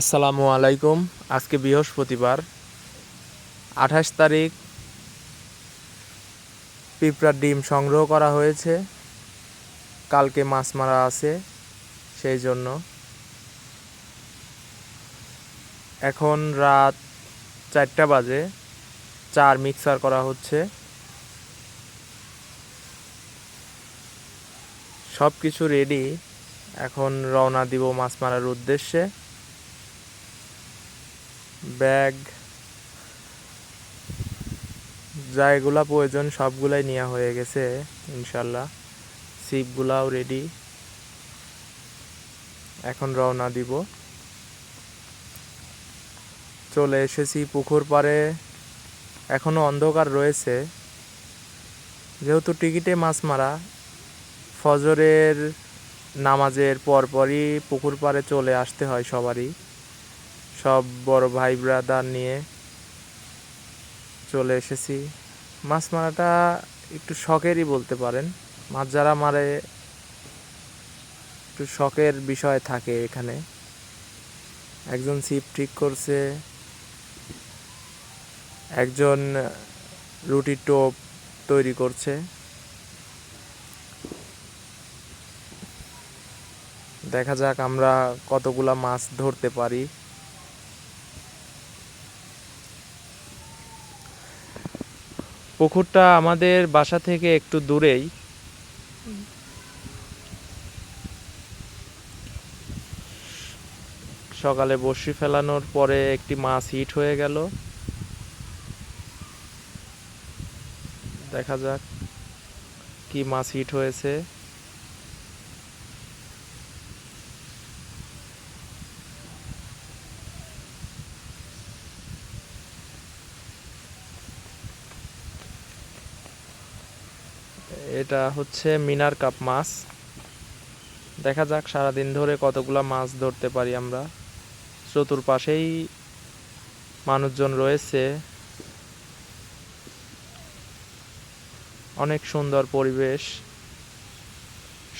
আসসালামু আলাইকুম। আজকে বৃহস্পতিবার, আঠাশ তারিখ। পিঁপড়ার ডিম সংগ্রহ করা হয়েছে। কালকে মাছ মারা আছে, সেই জন্য। এখন রাত চারটা বাজে, চার মিক্সার করা হচ্ছে। সব কিছু রেডি, এখন রওনা দিব মাছ মারার উদ্দেশ্যে। ব্যাগ, যা প্রয়োজন সবগুলাই নেওয়া হয়ে গেছে, ইনশাল্লাহ। সিপগুলাও রেডি এখন রওনা দিব। চলে এসেছি পুকুর পাড়ে। এখনও অন্ধকার রয়েছে। যেহেতু টিকিটে মাছ মারা, ফজরের নামাজের পরপরই পুকুর পাড়ে চলে আসতে হয় সবারই। সব বড় ভাই ব্রাদার নিয়ে চলে এসেছি। মাছ মারাটা একটু শখেরই বলতে পারেন। মাছ যারা মারে, একটু শখের বিষয় থাকে এখানে। একজন ছিপ ঠিক করছে, একজন রুটির টোপ তৈরি করছে। দেখা যাক আমরা কতগুলা মাছ ধরতে পারি। পুকুরটা আমাদের বাসা থেকে একটু দূরেই। সকালে বসি ফেলানোর পরে একটি মাছ হিট হয়ে গেল। দেখা যাক কি মাছ হিট হয়েছে। এটা হচ্ছে মিনার কাপ মাছ। দেখা যাক, সারাদিন ধরে কতগুলা মাছ ধরতে পারি আমরা। চতুর্পাশেই মানুষজন রয়েছে। অনেক সুন্দর পরিবেশ।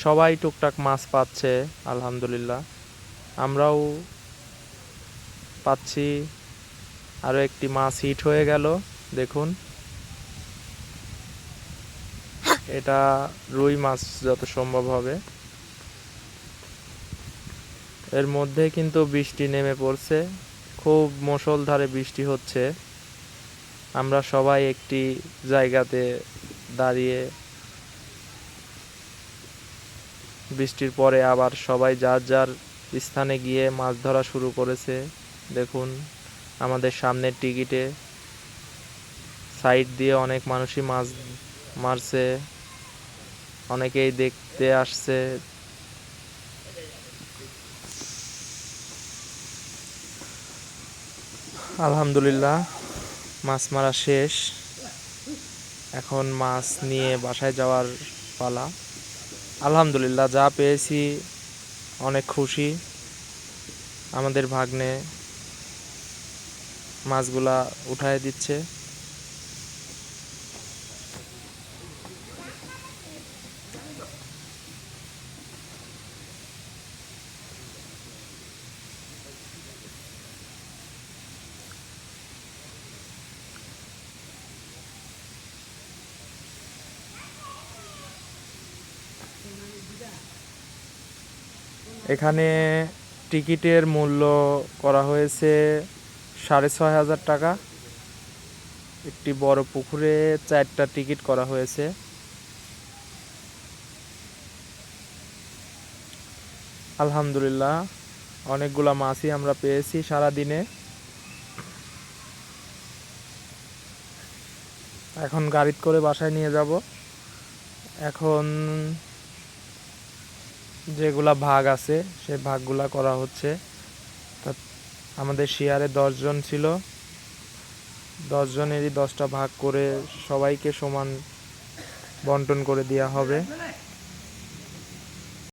সবাই টুকটাক মাছ পাচ্ছে, আলহামদুলিল্লাহ। আমরাও পাচ্ছি। আরও একটি মাছ হিট হয়ে গেল, দেখুন। এটা রুই মাছ যত সম্ভব হবে। এর মধ্যে কিন্তু বৃষ্টি নেমে পড়ছে। খুব মুষলধারে বৃষ্টি হচ্ছে। আমরা সবাই একটি জায়গাতে দাঁড়িয়ে বৃষ্টির পরে আবার সবাই যার যার স্থানে গিয়ে মাছ ধরা শুরু করেছে। দেখুন, আমাদের সামনের টিকিটে সাইড দিয়ে অনেক মানুষই মাছ মারছে। অনেকেই দেখতে আসছে। আলহামদুলিল্লাহ, মাছ মারা শেষ। এখন মাছ নিয়ে বাসায় যাওয়ার পালা। আলহামদুলিল্লাহ, যা পেয়েছি, অনেক খুশি। আমাদের ভাগ্নে মাছগুলা উঠায় দিচ্ছে। এখানে টিকিটের মূল্য করা হয়েছে সাড়ে ছয় হাজার টাকা। একটি বড় পুকুরে চারটা টিকিট করা হয়েছে। আলহামদুলিল্লাহ, অনেকগুলা মাছই আমরা পেয়েছি সারা দিনে এখন গাড়িত করে বাসায় নিয়ে যাব। এখন যেগুলা ভাগ আছে, সে ভাগগুলা করা হচ্ছে। আমাদের শেয়ারে দশজন ছিল। দশজনেরই দশটা ভাগ করে সবাইকে সমান বন্টন করে দেওয়া হবে।